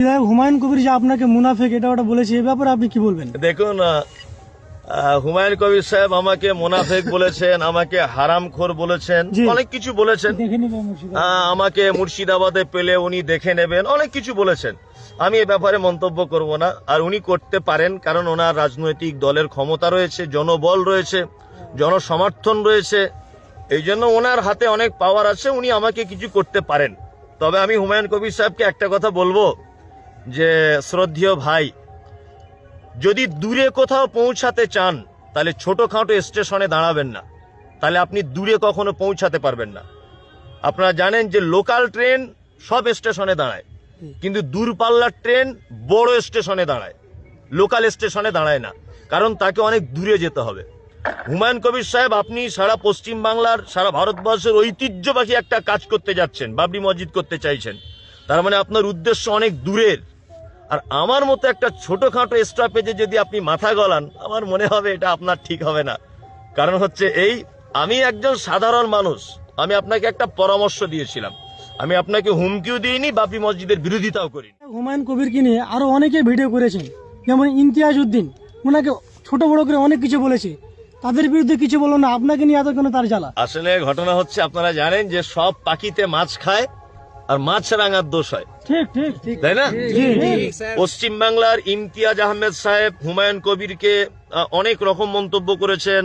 বিধায়ক হুমায়ুন কবির যে আপনাকে মুনাফেক এটা ওটা বলেছে এ ব্যাপারে আপনি কি বলবেন? দেখুন হুমায়ুন কবির সাহেব আমাকে মোনাফেক বলেছেন আমাকে হারামখোর বলেছেন অনেক কিছু বলেছেন। আমাকে মুর্শিদাবাদে পেলে উনি দেখে নেবেন অনেক কিছু বলেছেন। আমি এ ব্যাপারে মন্তব্য করব না আর উনি করতে পারেন কারণ ওনার রাজনৈতিক দলের ক্ষমতা রয়েছে জনবল রয়েছে জনসমর্থন রয়েছে এই জন্য ওনার হাতে অনেক পাওয়ার আছে উনি আমাকে কিছু করতে পারেন। তবে আমি হুমায়ুন কবির সাহেবকে একটা কথা বলব যে, শ্রদ্ধেয় ভাই, যদি দূরে কোথাও পৌঁছাতে চান, তাহলে ছোটখাটো স্টেশনে দাঁড়াবেন না। তাহলে আপনি দূরে কখনো পৌঁছাতে পারবেন না। আপনারা জানেন যে, লোকাল ট্রেন সব স্টেশনে দাঁড়ায়, কিন্তু দূরপাল্লার ট্রেন বড় স্টেশনে দাঁড়ায়, লোকাল স্টেশনে দাঁড়ায় না, কারণ তাকে অনেক দূরে যেতে হবে। হুমায়ুন কবির সাহেব, আপনি সারা পশ্চিম বাংলার সারা ভারতবর্ষের ঐতিহ্যবাহী একটা কাজ করতে যাচ্ছেন, বাবরি মসজিদ করতে চাইছেন। তার মানে আপনার উদ্দেশ্য অনেক দূরের। আর আমার মতো একটা ছোটখাটো স্টপেজে যদি আপনি মাথা গলান আমার মনে হবে এটা আপনার ঠিক হবে না। কারণ হচ্ছে এই আমি একজন সাধারণ মানুষ আমি আপনাকে একটা পরামর্শ দিয়েছিলাম। আমি আপনাকে হুমকিও দিইনি বাপি মসজিদের বিরোধিতাও করিনি। হুমায়ুন কবিরকে নিয়ে আরও অনেকে ভিডিও করেছেন যেমন ইমতিয়াজ উদ্দিন। ওনাকে ছোট বড় করে অনেক কিছু বলেছে। তাদের বিরুদ্ধে কিছু বলো না আপনাকে নিয়ে এত কেন তার জ্বালা? আসলে ঘটনা হচ্ছে আপনারা জানেন যে সব পাখিতে মাছ খায় আর মাছ রাঙার দোষ হয়। ঠিক ঠিক। ঠিক তাই না? জি জি। পশ্চিম বাংলার ইমতিয়াজ আহমেদ সাহেব হুমায়ুন কবিরকে অনেক রকম মন্তব্য করেছেন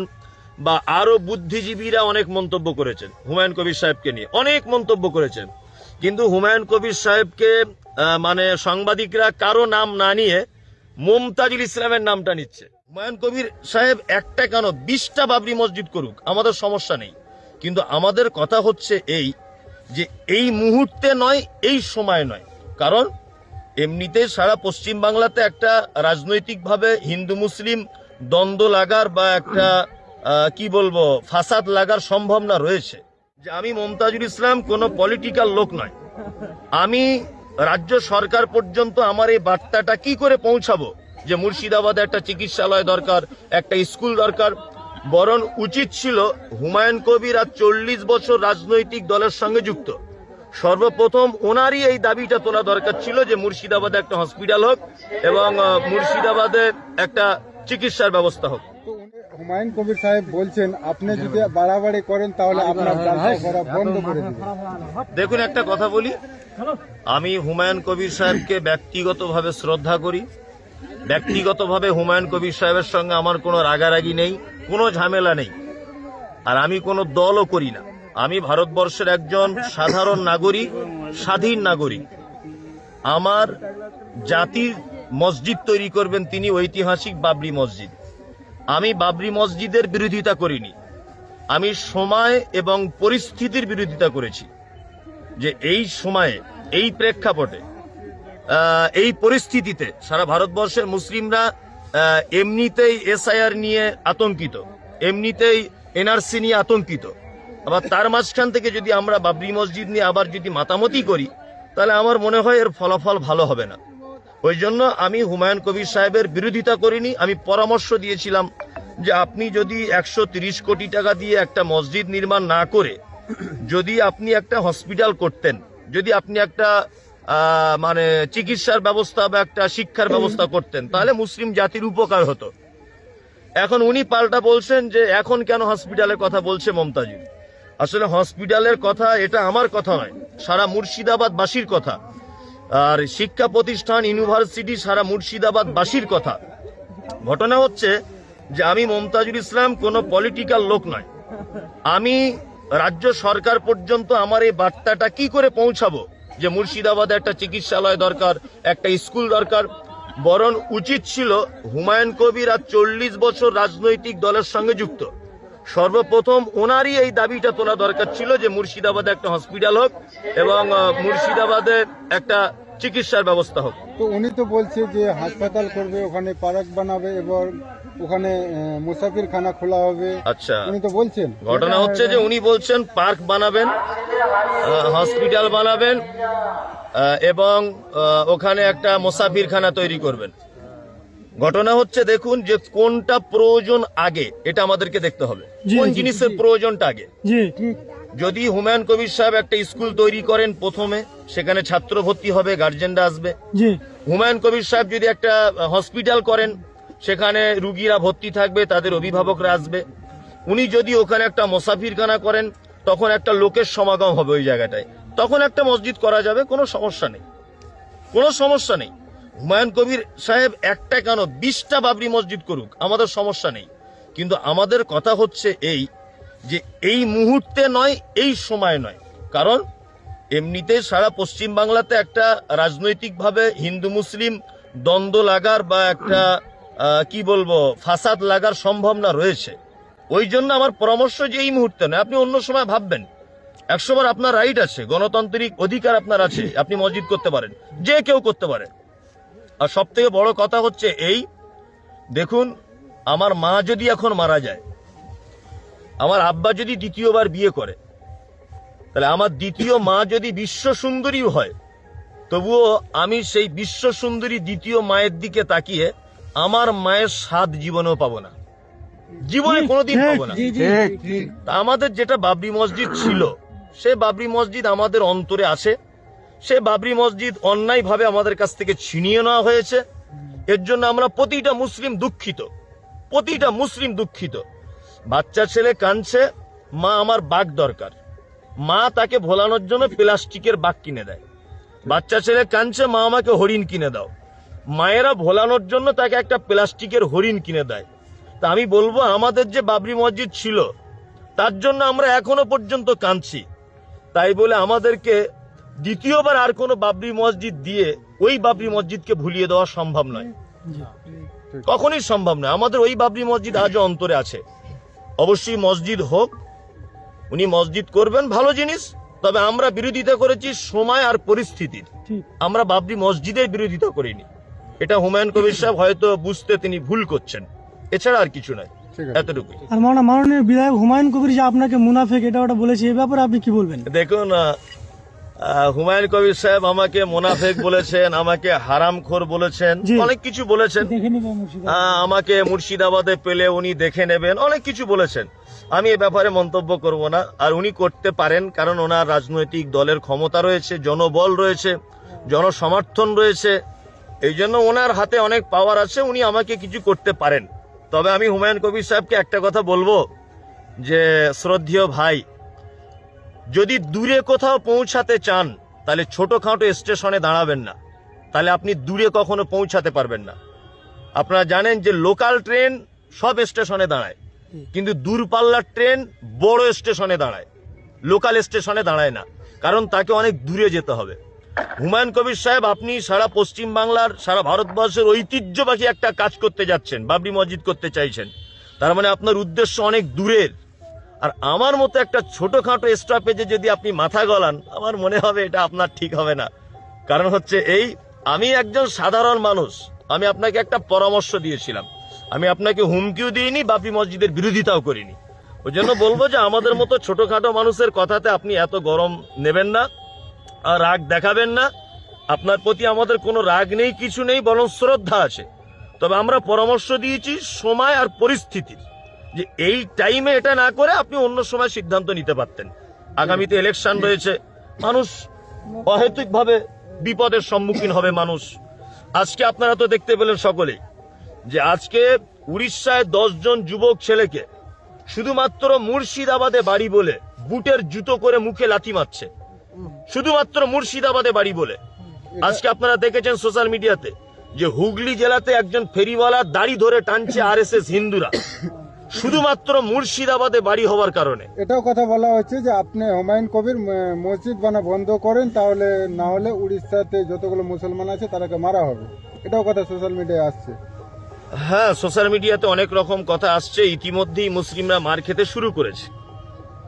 বা আরও বুদ্ধিজীবীরা অনেক মন্তব্য করেছেন হুমায়ুন কবির সাহেবকে নিয়ে। অনেক মন্তব্য করেছেন। কিন্তু হুমায়ুন কবির সাহেবকে আহ, মানে সাংবাদিকরা কারও নাম না নিয়ে মুমতাজুল ইসলামের নামটা নিচ্ছে। হুমায়ুন কবির সাহেব একটা কেন? বিশটা বাবরি মসজিদ করুক আমাদের সমস্যা নেই। কিন্তু আমাদের কথা হচ্ছে এই যে এই মুহূর্তে নয়, এই সময় নয়। কারণ এমনিতে সারা পশ্চিম বাংলাতে একটা রাজনৈতিকভাবে হিন্দু মুসলিম দ্বন্দ্ব লাগার বা একটা কি বলব, ফাসাদ লাগার সম্ভাবনা রয়েছে। যে আমি মমতাজুল ইসলাম কোনো পলিটিক্যাল লোক নয়। আমি রাজ্য সরকার পর্যন্ত আমার এই বার্তাটা কি করে পৌঁছাবো? যে মুর্শিদাবাদে একটা চিকিৎসালয় দরকার, একটা স্কুল দরকার বরং উচিত ছিল হুমায়ুন কবির আর চল্লিশ বছর রাজনৈতিক দলের সঙ্গে যুক্ত। সর্বপ্রথম ওনারই এই দাবিটা তোলা দরকার ছিল যে মুর্শিদাবাদে একটা হসপিটাল হোক এবং মুর্শিদাবাদে একটা চিকিৎসার ব্যবস্থা হোক। হুমায়ুন কবির সাহেব বলছেন আপনি যদি বাড়াবাড়ি করেন তাহলে আপনার করা বন্ধ করে দেখুন একটা কথা বলি। আমি হুমায়ুন কবির সাহেবকে ব্যক্তিগতভাবে শ্রদ্ধা করি। ব্যক্তিগতভাবে হুমায়ুন কবির সাহেবের সঙ্গে আমার কোনো রাগারাগি নেই। কোনো ঝামেলা নেই। আর আমি কোনো দলও করি না। আমি ভারতবর্ষের একজন সাধারণ নাগরিক, স্বাধীন নাগরিক। আমার জাতির মসজিদ তৈরি করবেন তিনি ঐতিহাসিক বাবরি মসজিদ। আমি বাবরি মসজিদের বিরোধিতা করিনি। আমি সময় এবং পরিস্থিতির বিরোধিতা করেছি। যে এই সময়ে, এই প্রেক্ষাপটে এই পরিস্থিতিতে সারা ভারতবর্ষের মুসলিমরা এমনিতেই এসআইআর নিয়ে আতঙ্কিত। এমনিতেই এনআরসি নিয়ে আতঙ্কিত। আবার তার মাঝখান থেকে যদি আমরা বাবরি মসজিদ নিয়ে আবার যদি মাতামতি করি, তাহলে আমার মনে হয় এর ফলাফল ভালো হবে না। ওই জন্য আমি হুমায়ুন কবির সাহেবের বিরোধিতা করিনি, আমি পরামর্শ দিয়েছিলাম যে আপনি যদি একশো কোটি টাকা দিয়ে একটা মসজিদ নির্মাণ না করে, যদি আপনি একটা হসপিটাল করতেন, যদি আপনি একটা মানে চিকিৎসার ব্যবস্থা বা একটা শিক্ষার ব্যবস্থা করতেন তাহলে মুসলিম জাতির উপকার হতো। এখন উনি পাল্টা বলছেন যে এখন কেন হসপিটালের কথা বলছে মমতাজুল আসলে হসপিটালের কথা এটা আমার কথা নয় সারা মুর্শিদাবাদ বাসীর কথা। আর শিক্ষা প্রতিষ্ঠান ইউনিভার্সিটি সারা মুর্শিদাবাদ বাসীর কথা। ঘটনা হচ্ছে যে আমি মমতাজুল ইসলাম কোনো পলিটিক্যাল লোক নয়। আমি রাজ্য সরকার পর্যন্ত আমার এই বার্তাটা কি করে পৌঁছাবো? যে মুর্শিদাবাদে একটা চিকিৎসালয় দরকার, একটা স্কুল দরকার। বরং উচিত ছিল হুমায়ুন কবির আর চল্লিশ বছর রাজনৈতিক দলের সঙ্গে যুক্ত। সর্বপ্রথম ওনারই এই দাবিটা তোলা দরকার ছিল যে মুর্শিদাবাদে একটা হসপিটাল হোক এবং মুর্শিদাবাদে একটা চিকিৎসার ব্যবস্থা হোক। তো উনি তো বলছে যে হাসপাতাল করবে, ওখানে পার্ক বানাবে এবং ওখানে মুসাফির খানা খোলা হবে। আচ্ছা। উনি তো বলছেন। ঘটনা হচ্ছে যে উনি বলছেন পার্ক বানাবেন হসপিটাল বানাবেন এবং ওখানে একটা মোসাফিরখানা তৈরি করবেন। ঘটনা হচ্ছে দেখুন যে কোনটা প্রয়োজন আগে এটা আমাদেরকে দেখতে হবে। কোন জিনিসের প্রয়োজনটা আগে? যদি হুমায়ুন কবির সাহেব একটা স্কুল তৈরি করেন প্রথমে সেখানে ছাত্র ভর্তি হবে গার্জেনরা আসবে। হুমায়ুন কবির সাহেব যদি একটা হসপিটাল করেন সেখানে রুগীরা ভর্তি থাকবে, তাদের অভিভাবকরা আসবে। উনি যদি ওখানে একটা মোসাফিরখানা করেন, তখন একটা লোকের সমাগম হবে ওই জায়গাটায়। তখন একটা মসজিদ করা যাবে, কোনো সমস্যা নেই। কোনো সমস্যা নেই। হুমায়ুন কবির সাহেব একটা কেন, বিশটা বাবরি মসজিদ করুক, আমাদের সমস্যা নেই। কিন্তু আমাদের কথা হচ্ছে এই যে, এই মুহূর্তে নয়, এই সময় নয়। কারণ এমনিতে সারা পশ্চিম বাংলাতে একটা রাজনৈতিকভাবে হিন্দু মুসলিম দ্বন্দ্ব লাগার বা একটা কি বলব, ফাসাদ লাগার সম্ভাবনা রয়েছে। ওই জন্য আমার পরামর্শ যে এই মুহূর্তে নয়, আপনি অন্য সময় ভাববেন। একশোবার আপনার রাইট আছে, গণতান্ত্রিক অধিকার আপনার আছে, আপনি মসজিদ করতে পারেন, যে কেউ করতে পারে। আর সব থেকে বড় কথা হচ্ছে এই, দেখুন, আমার মা যদি এখন মারা যায়, আমার আব্বা যদি দ্বিতীয়বার বিয়ে করে, তাহলে আমার দ্বিতীয় মা যদি বিশ্ব সুন্দরীও হয়, তবুও আমি সেই বিশ্ব সুন্দরী দ্বিতীয় মায়ের দিকে তাকিয়ে আমার মায়ের স্বাদ জীবনেও পাবো না। জীবনে কোনোদিন পাবো না। আমাদের যেটা বাবরি মসজিদ ছিল সে বাবরি মসজিদ আমাদের অন্তরে আছে। সে বাবরি মসজিদ অন্যায়ভাবে আমাদের কাছ থেকে ছিনিয়ে নেওয়া হয়েছে। এর জন্য আমরা প্রতিটা মুসলিম দুঃখিত। প্রতিটা মুসলিম দুঃখিত। বাচ্চা ছেলে কাঁদছে মা আমার বাঘ দরকার। মা তাকে ভোলানোর জন্য প্লাস্টিকের বাঘ কিনে দেয়। বাচ্চা ছেলে কাঁদছে মা আমাকে হরিণ কিনে দাও। মায়েরা ভোলানোর জন্য তাকে একটা প্লাস্টিকের হরিণ কিনে দেয়। তা আমি বলব আমাদের যে বাবরি মসজিদ ছিল তার জন্য আমরা এখনও পর্যন্ত কাঁদছি। তাই বলে আমাদেরকে দ্বিতীয়বার আর কোনো বাবরি মসজিদ দিয়ে ওই বাবরি মসজিদকে ভুলিয়ে দেওয়া সম্ভব নয়। কখনই সম্ভব নয়। আমাদের ওই বাবরি মসজিদ আজও অন্তরে আছে। অবশ্যই মসজিদ হোক উনি মসজিদ করবেন ভালো জিনিস। তবে আমরা বিরোধিতা করেছি সময় আর পরিস্থিতির। আমরা বাবরি মসজিদের বিরোধিতা করিনি। এটা হুমায়ুন কবির সাহেব হয়তো বুঝতে তিনি ভুল করছেন। এছাড়া আর কিছু নয়। এতটুকুই। আর মানা মাননীয় বিধায়ক হুমায়ুন কবির যে আপনাকে মুনাফেক এটা ওটা বলেছে এই ব্যাপারে আপনি কি বলবেন? দেখুন হুমায়ুন কবির সাহেব আমাকে মোনাফেক বলেছেন আমাকে হারামখোর বলেছেন অনেক কিছু বলেছেন। আমাকে মুর্শিদাবাদে পেলে উনি দেখে নেবেন অনেক কিছু বলেছেন। আমি এ ব্যাপারে মন্তব্য করব না আর উনি করতে পারেন কারণ ওনার রাজনৈতিক দলের ক্ষমতা রয়েছে জনবল রয়েছে জনসমর্থন রয়েছে এই জন্য ওনার হাতে অনেক পাওয়ার আছে, উনি আমাকে কিছু করতে পারেন। তবে আমি হুমায়ুন কবির সাহেবকে একটা কথা বলব যে, শ্রদ্ধেয় ভাই, যদি দূরে কোথাও পৌঁছাতে চান, তাহলে ছোটখাটো স্টেশনে দাঁড়াবেন না। তাহলে আপনি দূরে কখনো পৌঁছাতে পারবেন না। আপনারা জানেন যে লোকাল ট্রেন সব স্টেশনে দাঁড়ায়, কিন্তু দূরপাল্লার ট্রেন বড় স্টেশনে দাঁড়ায়। লোকাল স্টেশনে দাঁড়ায় না, কারণ তাকে অনেক দূরে যেতে হবে। হুমায়ুন কবির সাহেব, আপনি সারা পশ্চিম বাংলার, সারা ভারতবর্ষের ঐতিহ্যবাহী একটা কাজ করতে যাচ্ছেন, বাবরি মসজিদ করতে চাইছেন। তার মানে আপনার উদ্দেশ্য অনেক দূরের। আর আমার মতো একটা ছোটখাটো স্টপেজে যদি আপনি মাথা গলান, আমার মনে হবে এটা আপনার ঠিক হবে না। কারণ হচ্ছে এই, আমি একজন সাধারণ মানুষ, আমি আপনাকে একটা পরামর্শ দিয়েছিলাম। আমি আপনাকে হুমকিও দিইনি বাপি মসজিদের বিরোধিতাও করিনি। ওই জন্য বলব যে আমাদের মতো ছোটখাটো মানুষের কথাতে আপনি এত গরম নেবেন না। রাগ দেখাবেন না। আপনার প্রতি আমাদের কোনো রাগ নেই, কিছু নেই, বরং শ্রদ্ধা আছে। তবে আমরা পরামর্শ দিয়েছি সময় আর পরিস্থিতির, যে এই টাইমে এটা না করে আপনি অন্য সময় সিদ্ধান্ত নিতে পারতেন। আগামীতে ইলেকশন রয়েছে, মানুষ অহেতুকভাবে বিপদের সম্মুখীন হবে মানুষ। আজকে আপনারা তো দেখতে পেলেন সকলেই, যে আজকে উড়িষ্যায় জন যুবক ছেলেকে শুধুমাত্র মুর্শিদাবাদে বাড়ি বলে বুটের জুতো করে মুখে লাথি মারছে। শুধুমাত্র মুর্শিদাবাদে বাড়ি বলে। আজকে আপনারা দেখেছেন সোশ্যাল মিডিয়াতে যে হুগলি জেলাতে একজন ফেরিওয়ালা দাড়ি ধরে টানছে আরএসএস হিন্দুরা। শুধুমাত্র মুর্শিদাবাদে বাড়ি হওয়ার কারণে। এটাও কথা বলা হচ্ছে যে আপনি হুমায়ুন কবির মসজিদ বানা বন্ধ করেন তাহলে না হলে উড়িষ্যাতে যতগুলো মুসলমান আছে তারাকে মারা হবে। এটাও কথা সোশ্যাল মিডিয়ায় আসছে। হ্যাঁ সোশ্যাল মিডিয়াতে অনেক রকম কথা আসছে। ইতিমধ্যেই মুসলিমরা মার খেতে শুরু করেছে।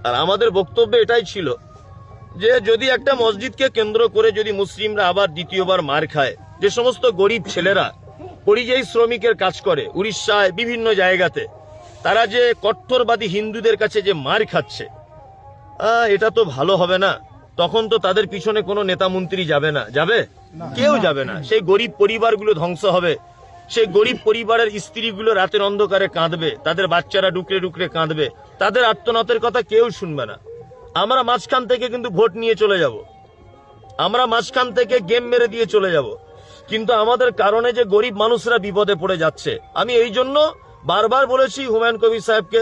আর আমাদের বক্তব্য এটাই ছিল যে যদি একটা মসজিদকে কেন্দ্র করে যদি মুসলিমরা আবার দ্বিতীয়বার মার খায় যে সমস্ত গরিব ছেলেরা পরিযায়ী শ্রমিকের কাজ করে উড়িষ্যায় বিভিন্ন জায়গাতে তারা যে কট্টরবাদী হিন্দুদের কাছে যে মার খাচ্ছে এটা তো ভালো হবে না। তখন তো তাদের পিছনে কোনো নেতা মন্ত্রী যাবে না। যাবে? কেউ যাবে না। সেই গরিব পরিবারগুলো ধ্বংস হবে। সেই গরিব পরিবারের স্ত্রীগুলো রাতের অন্ধকারে কাঁদবে। তাদের বাচ্চারা ডুকরে ডুকরে কাঁদবে। তাদের আত্মনাথের কথা কেউ শুনবে না। আমরা মাঝখান থেকে কিন্তু ভোট নিয়ে চলে যাব। আমরা মাঝখান থেকে গেম মেরে দিয়ে চলে যাব। কিন্তু আমাদের কারণে যে গরিব মানুষরা বিপদে পড়ে যাচ্ছে। আমি এই জন্য বারবার বলেছি হুমায়ুন কবির সাহেবকে